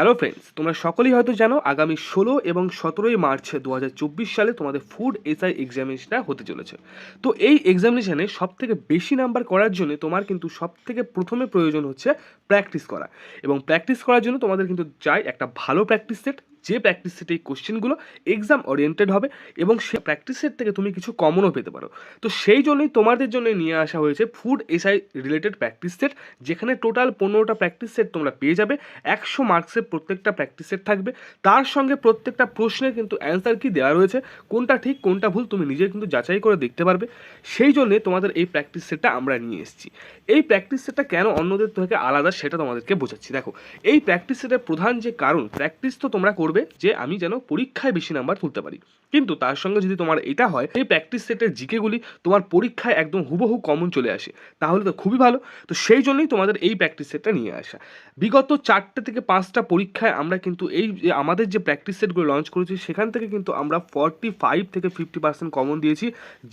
Hello friends তোমরা সকলেই হয়তো জানো আগামী ষোলো এবং সতেরোই মার্চ দু হাজার চব্বিশ সালে তোমাদের ফুড এসআই এক্সামিনেশনটা হতে চলেছে। তো এই এক্সামিনেশনে সব থেকে বেশি নাম্বার করার জন্য তোমার কিন্তু সব থেকে প্রথমে প্রয়োজন হচ্ছে প্র্যাকটিস করা। এবং প্র্যাকটিস করার জন্য তোমাদের কিন্তু চাই একটা ভালো প্র্যাকটিস সেট যে প্র্যাকটিস সেটে এই কোশ্চেনগুলো এক্সাম ওরিয়েন্টেড হবে এবং সে প্র্যাকটিস সেট থেকে তুমি কিছু কমনও পেতে পারো। তো সেই জন্যই তোমাদের জন্য নিয়ে আসা হয়েছে food SI related practice set যেখানে টোটাল পনেরোটা প্র্যাকটিস সেট তোমরা পেয়ে যাবে, একশো মার্কসের প্রত্যেকটা প্র্যাকটিস সেট থাকবে। তার সঙ্গে প্রত্যেকটা প্রশ্নের কিন্তু অ্যান্সার কি দেওয়া রয়েছে, কোনটা ঠিক, কোনটা ভুল, তুমি নিজে কিন্তু যাচাই করে দেখতে পারবে। সেই জন্যে তোমাদের এই প্র্যাকটিস সেটটা আমরা নিয়ে এসেছি। এই প্র্যাকটিস সেটটা কেন অন্যদের থেকে আলাদা সেটা তোমাদেরকে বোঝাচ্ছি। দেখো, এই প্র্যাকটিস সেটের প্রধান যে কারণ প্র্যাকটিস তো তোমরা করবে যে আমি যেন পরীক্ষায় বেশি নাম্বার তুলতে পারি। কিন্তু তার সঙ্গে যদি তোমার এটা হয়, এই প্র্যাকটিস সেটের জিকেগুলি তোমার পরীক্ষায় একদম হুবহু কমন চলে আসে। তাহলে তো খুবই ভালো। তো সেই জন্যই তোমাদের এই প্র্যাকটিস সেটটা নিয়ে আসা। বিগত চারটে থেকে পাঁচটা পরীক্ষায় আমরা কিন্তু এই আমাদের যে প্র্যাকটিস সেটগুলো লঞ্চ করেছি, সেখান থেকে কিন্তু আমরা ফর্টি ফাইভ থেকে ফিফটি পার্সেন্ট কমন দিয়েছি,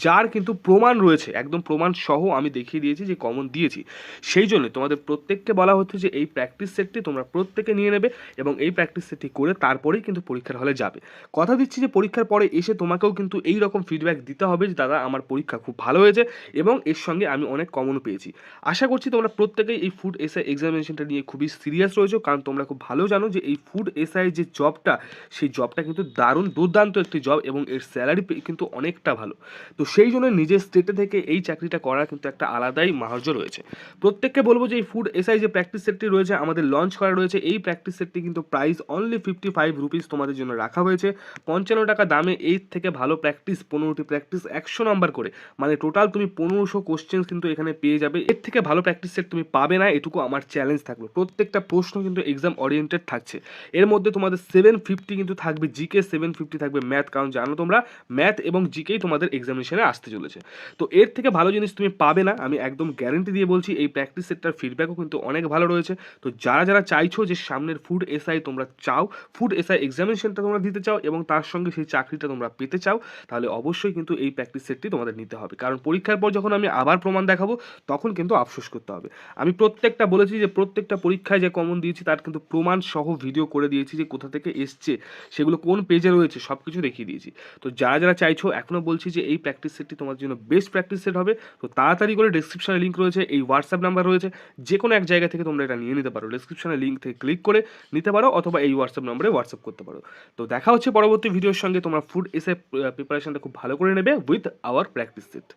যার কিন্তু প্রমাণ রয়েছে। একদম প্রমাণ সহ আমি দেখিয়ে দিয়েছি যে কমন দিয়েছি। সেই জন্য তোমাদের প্রত্যেককে বলা হচ্ছে যে এই প্র্যাকটিস সেটটি তোমরা প্রত্যেকে নিয়ে নেবে এবং এই প্র্যাকটিস সেটটি করে তারপরেই কিন্তু পরীক্ষার হলে যাবে। কথা দিচ্ছি যে পরীক্ষার পরে এসে তোমাকেও কিন্তু এই রকম ফিডব্যাক দিতে হবে যে, দাদা, আমার পরীক্ষা খুব ভালো হয়েছে এবং এর সঙ্গে আমি অনেক কমনও পেয়েছি। আশা করছি তোমরা প্রত্যেকেই এই ফুড এসআই এক্সামিনেশনটা নিয়ে খুবই সিরিয়াস রয়েছো, কারণ তোমরা খুব ভালো জানো যে, এই ফুড এসআই যে জবটা সেই জবটা কিন্তু দারুণ দুর্দান্ত একটি জব এবং এর স্যালারি কিন্তু অনেকটা ভালো। তো সেই জন্য নিজের স্টেটে থেকে এই চাকরিটা করার কিন্তু একটা আলাদাই মাহার্য রয়েছে। প্রত্যেককে বলব যে, এই ফুড এসআই যে প্র্যাকটিস সেটটি রয়েছে, আমাদের লঞ্চ করা রয়েছে, এই প্র্যাকটিস সেটটি কিন্তু price only fifty five rupees তোমাদের জন্য রাখা হয়েছে। পঞ্চান্ন টাকা দামে এর থেকে ভালো প্র্যাকটিস পনেরোটি প্র্যাকটিস একশো নাম্বার করে। মানে টোটাল তুমি পনেরোশো কোশ্চেন কিন্তু এখানে পেয়ে যাবে। এর থেকে ভালো প্র্যাকটিস সেট তুমি পাবে না, এটুকু আমার চ্যালেঞ্জ থাকবে। প্রত্যেকটা প্রশ্ন কিন্তু এক্সাম ওরিয়েন্টেড থাকছে। এর মধ্যে তোমাদের সেভেন ফিফটি কিন্তু থাকবে জিকে সেভেন ফিফটি থাকবে ম্যাথ কারণ জানো তোমরা ম্যাথ এবং জিকেই তোমাদের এক্সামিনেশনে আসতে চলেছে। তো এর থেকে ভালো জিনিস তুমি পাবে না, আমি একদম গ্যারেন্টি দিয়ে বলছি, এই প্র্যাকটিস সেটটার ফিডব্যাকও কিন্তু অনেক ভালো রয়েছে। তো যারা যারা চাইছো যে সামনের ফুড এসআই তোমরা চাও ফুড এসআই এক্সামিনেশনটা তোমরা দিতে চাও এবং তার সঙ্গে সেই চাকরিটা তোমরা পেতে চাও, তাহলে অবশ্যই কিন্তু এই প্র্যাকটিস সেটটি তোমাদের নিতে হবে। কারণ পরীক্ষার পর যখন আমি আবার প্রমাণ দেখাবো, তখন কিন্তু আফসোস করতে হবে। আমি প্রত্যেকটা বলেছি যে প্রত্যেকটা পরীক্ষায় যে কমন দিয়েছি, তার কিন্তু প্রমাণ সহ ভিডিও করে দিয়েছি যে কোথা থেকে এসছে, সেগুলো কোন পেজে রয়েছে সব কিছু দেখিয়ে দিয়েছি। তো যারা যারা চাইছো এখনও বলছি যে এই প্র্যাকটিস সেটটি তোমার জন্য বেস্ট প্র্যাকটিস সেট হবে। তো তাড়াতাড়ি করে ডিসক্রিপশনে লিঙ্ক রয়েছে, এই হোয়াটসঅ্যাপ নাম্বার রয়েছে যে কোনো এক জায়গা থেকে তোমরা এটা নিয়ে নিতে পারো। ডিসক্রিপশনে লিঙ্ক থেকে ক্লিক করে নিতে পারো, অথবা এই হোয়াটসঅ্যাপ নম্বরে হোয়াটসঅ্যাপ করতে পারো। তো দেখা হচ্ছে পরবর্তী ভিডিওর সঙ্গে। তোমরা ফুড এসে প্রিপারেশনটা খুব ভালো করে নেবে উইথ আওয়ার প্র্যাকটিস সেট